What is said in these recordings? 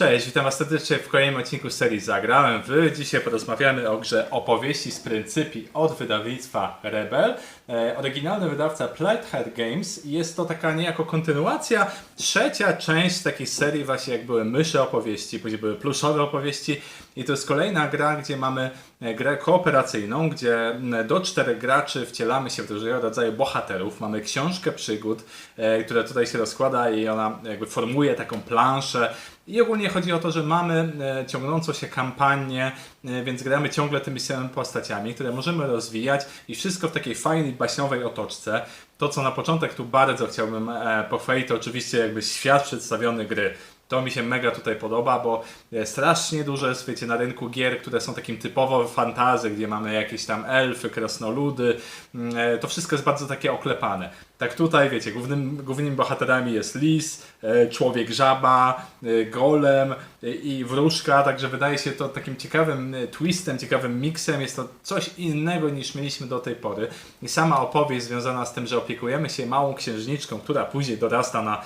Cześć, witam Was serdecznie w kolejnym odcinku serii Zagrałem w. Dzisiaj porozmawiamy o grze Opowieści z Pryncypi od wydawnictwa Rebel. E, oryginalny wydawca Plighthead Games. Jest to taka niejako kontynuacja, trzecia część takiej serii właśnie jak były myszy opowieści, później były pluszowe opowieści i to jest kolejna gra, gdzie mamy grę kooperacyjną, gdzie do czterech graczy wcielamy się w różnego rodzaju bohaterów. Mamy książkę przygód, e, która tutaj się rozkłada i ona jakby formuje taką planszę. I ogólnie chodzi o to, że mamy e, ciągnącą się kampanię, e, więc gramy ciągle tymi samymi postaciami, które możemy rozwijać i wszystko w takiej fajnej, baśniowej otoczce. To, co na początek tu bardzo chciałbym e, pochwalić, to oczywiście jakby świat przedstawiony gry. To mi się mega tutaj podoba, bo e, strasznie dużo jest, wiecie, na rynku gier, które są takim typowo fantazy, gdzie mamy jakieś tam elfy, krasnoludy. Mm, e, To wszystko jest bardzo takie oklepane. Tak tutaj, wiecie, głównym, głównymi bohaterami jest lis, e, człowiek żaba, golem i wróżka, także wydaje się to takim ciekawym twistem, ciekawym miksem. Jest to coś innego niż mieliśmy do tej pory. I sama opowieść związana z tym, że opiekujemy się małą księżniczką, która później dorasta na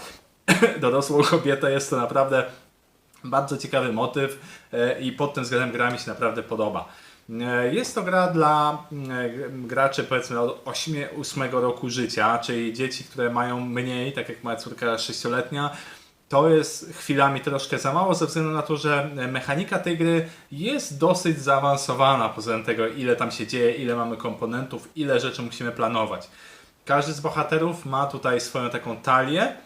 dorosłą kobietę, jest to naprawdę bardzo ciekawy motyw e, i pod tym względem gra mi się naprawdę podoba. E, Jest to gra dla e, graczy powiedzmy od 8 roku życia, czyli dzieci, które mają mniej, tak jak moja córka 6-letnia. To jest chwilami troszkę za mało, ze względu na to, że mechanika tej gry jest dosyć zaawansowana, poza tym tego, ile tam się dzieje, ile mamy komponentów, ile rzeczy musimy planować. Każdy z bohaterów ma tutaj swoją taką talię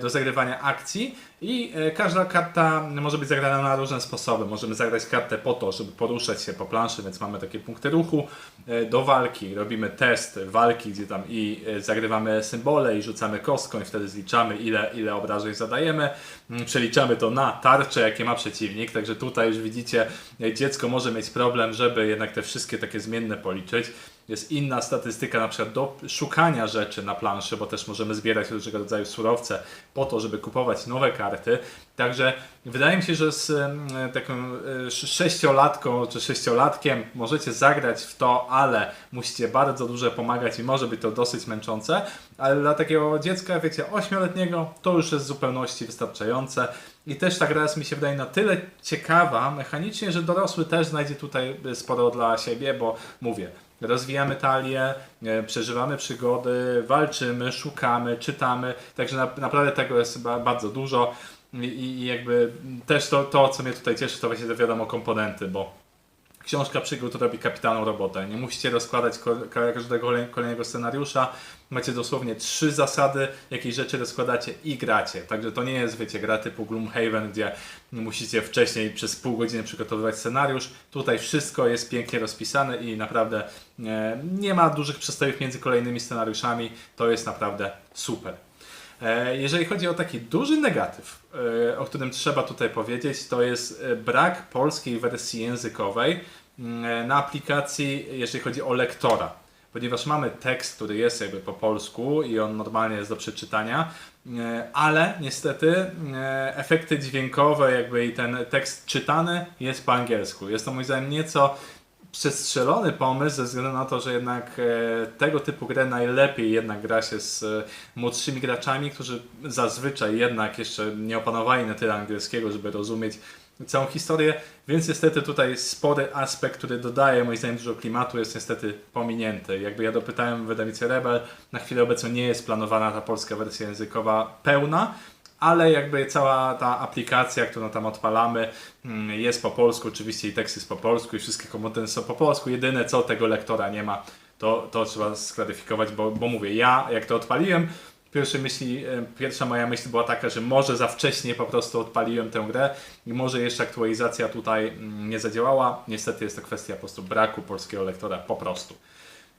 do zagrywania akcji i e, każda karta może być zagrana na różne sposoby. Możemy zagrać kartę po to, żeby poruszać się po planszy, więc mamy takie punkty ruchu. E, Do walki robimy test walki, gdzie tam i e, zagrywamy symbole i rzucamy kostką i wtedy zliczamy ile, ile obrażeń zadajemy. Mm, Przeliczamy to na tarcze, jakie ma przeciwnik, także tutaj już widzicie, dziecko może mieć problem, żeby jednak te wszystkie takie zmienne policzyć. Jest inna statystyka na przykład do szukania rzeczy na planszy, bo też możemy zbierać różnego rodzaju surowce po to, żeby kupować nowe karty. Także wydaje mi się, że z taką e, sz- sześciolatką czy sześciolatkiem możecie zagrać w to, ale musicie bardzo dużo pomagać i może być to dosyć męczące, ale dla takiego dziecka, wiecie, ośmioletniego to już jest w zupełności wystarczające. I też ta gra jest mi się wydaje na tyle ciekawa mechanicznie, że dorosły też znajdzie tutaj sporo dla siebie, bo mówię, rozwijamy talię, e, przeżywamy przygody, walczymy, szukamy, czytamy, także na, naprawdę tego jest ba, bardzo dużo. I jakby też to, to, co mnie tutaj cieszy, to właśnie te wiadomo komponenty, bo książka przygód robi kapitalną robotę. Nie musicie rozkładać każdego kolej- kolejnego scenariusza. Macie dosłownie trzy zasady, jakie rzeczy rozkładacie i gracie. Także to nie jest, wiecie, gra typu Gloomhaven, gdzie musicie wcześniej przez pół godziny przygotowywać scenariusz. Tutaj wszystko jest pięknie rozpisane i naprawdę e, nie ma dużych przestojów między kolejnymi scenariuszami. To jest naprawdę super. E, Jeżeli chodzi o taki duży negatyw, e, o którym trzeba tutaj powiedzieć, to jest e, brak polskiej wersji językowej mm, na aplikacji, jeżeli chodzi o lektora. Ponieważ mamy tekst, który jest jakby po polsku i on normalnie jest do przeczytania, ale niestety efekty dźwiękowe jakby i ten tekst czytany jest po angielsku. Jest to moim zdaniem nieco przestrzelony pomysł ze względu na to, że jednak e, tego typu grę najlepiej jednak gra się z e, młodszymi graczami, którzy zazwyczaj jednak jeszcze nie opanowali na tyle angielskiego, żeby rozumieć całą historię, więc niestety tutaj spory aspekt, który dodaje moim zdaniem dużo klimatu jest niestety pominięty. Jakby ja dopytałem w wydawnictwie Rebel, na chwilę obecną nie jest planowana ta polska wersja językowa pełna, ale jakby cała ta aplikacja, którą tam odpalamy, mm, jest po polsku, oczywiście i tekst jest po polsku i wszystkie komponenty są po polsku. Jedyne co tego lektora nie ma, to, to trzeba sklaryfikować, bo, bo mówię, ja jak to odpaliłem, myśli, e, pierwsza moja myśl była taka, że może za wcześnie po prostu odpaliłem tę grę i może jeszcze aktualizacja tutaj mm, nie zadziałała. Niestety jest to kwestia po prostu braku polskiego lektora po prostu.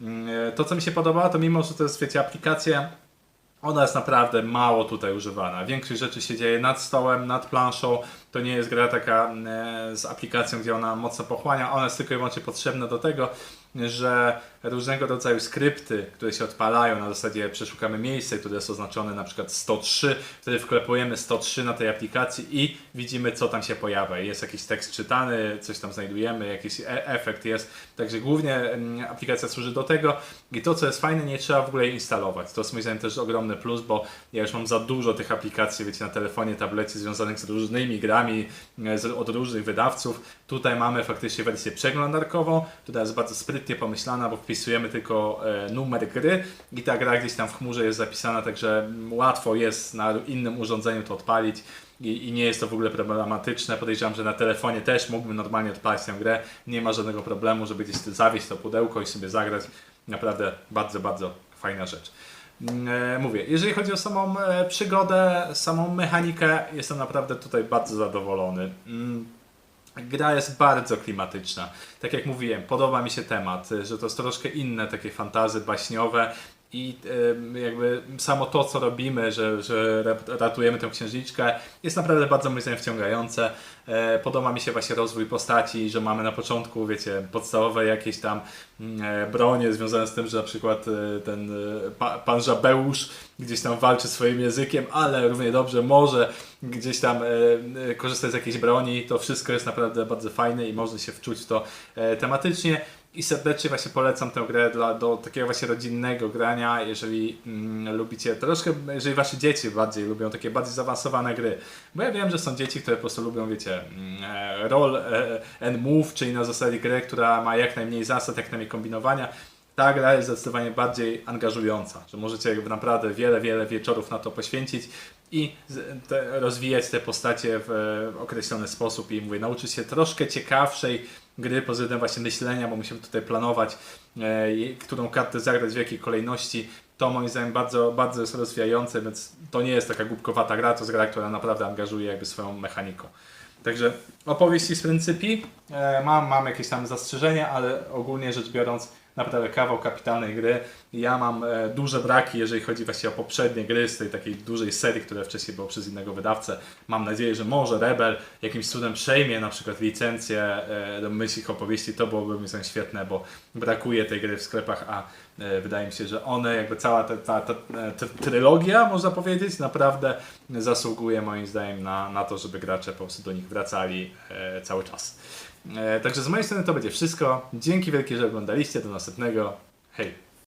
Mm, e, To, co mi się podoba, to mimo, że to jest, wiecie, aplikacja, ona jest naprawdę mało tutaj używana. Większość rzeczy się dzieje nad stołem, nad planszą. To nie jest gra taka e, z aplikacją, gdzie ona mocno pochłania. Ona jest tylko i wyłącznie potrzebna do tego, że różnego rodzaju skrypty, które się odpalają, na zasadzie przeszukamy miejsce, które jest oznaczone na przykład 103, wtedy wklepujemy 103 na tej aplikacji i widzimy co tam się pojawia. Jest jakiś tekst czytany, coś tam znajdujemy, jakiś e efekt jest. Także głównie mm, aplikacja służy do tego i to co jest fajne, nie trzeba w ogóle jej instalować. To jest moim zdaniem też ogromny plus, bo ja już mam za dużo tych aplikacji, wiecie, na telefonie, tablecie związanych z różnymi grami e, od różnych wydawców. Tutaj mamy faktycznie wersję przeglądarkową, która jest bardzo sprytnie pomyślana, bo wpisujemy tylko e, numer gry i ta gra gdzieś tam w chmurze jest zapisana, także łatwo jest na innym urządzeniu to odpalić. I, I nie jest to w ogóle problematyczne. Podejrzewam, że na telefonie też mógłbym normalnie odpalić tę grę. Nie ma żadnego problemu, żeby gdzieś zawieść to pudełko i sobie zagrać. Naprawdę bardzo, bardzo fajna rzecz. Mm, e, Mówię, jeżeli chodzi o samą e, przygodę, samą mechanikę, jestem naprawdę tutaj bardzo zadowolony. Mm, Gra jest bardzo klimatyczna. Tak jak mówiłem, podoba mi się temat, że to jest troszkę inne takie fantazy baśniowe i jakby samo to, co robimy, że, że ra- ratujemy tę księżniczkę, jest naprawdę bardzo moim zdaniem wciągające. E, Podoba mi się właśnie rozwój postaci, że mamy na początku, wiecie, podstawowe jakieś tam mm, e, bronie związane z tym, że na przykład e, ten pa, pan Żabeusz gdzieś tam walczy swoim językiem, ale równie dobrze może gdzieś tam korzystać z jakiejś broni. To wszystko jest naprawdę bardzo fajne i można się wczuć w to tematycznie. I serdecznie właśnie polecam tę grę dla, do takiego właśnie rodzinnego grania, jeżeli mm, lubicie troszkę, jeżeli wasze dzieci bardziej lubią takie bardziej zaawansowane gry. Bo ja wiem, że są dzieci, które po prostu lubią, wiecie, mm, e, roll e, and move, czyli na zasadzie grę, która ma jak najmniej zasad, jak najmniej kombinowania. Ta gra jest zdecydowanie bardziej angażująca, że możecie naprawdę wiele, wiele wieczorów na to poświęcić i te, rozwijać te postacie w określony sposób i mówię, nauczyć się troszkę ciekawszej gry pod względem właśnie myślenia, bo musimy tutaj planować, e, którą kartę zagrać w jakiej kolejności. To moim zdaniem bardzo, bardzo jest rozwijające, więc to nie jest taka głupkowata gra, to jest gra, która naprawdę angażuje jakby swoją mechaniką. Także opowieści z pryncypi, e, mam, mam jakieś tam zastrzeżenia, ale ogólnie rzecz biorąc naprawdę kawał kapitalnej gry. Ja mam e, duże braki, jeżeli chodzi właśnie o poprzednie gry z tej takiej dużej serii, które wcześniej było przez innego wydawcę. Mam nadzieję, że może Rebel jakimś cudem przejmie na przykład licencję e, do myślich opowieści. To byłoby mi zdaniem świetne, bo brakuje tej gry w sklepach, a wydaje mi się, że one, jakby cała ta, ta, ta, e, ta trylogia, można powiedzieć, naprawdę zasługuje moim zdaniem na, na to, żeby gracze po prostu do nich wracali e, cały czas. E, także z mojej strony to będzie wszystko. Dzięki wielkie, że oglądaliście. Do następnego. Hej!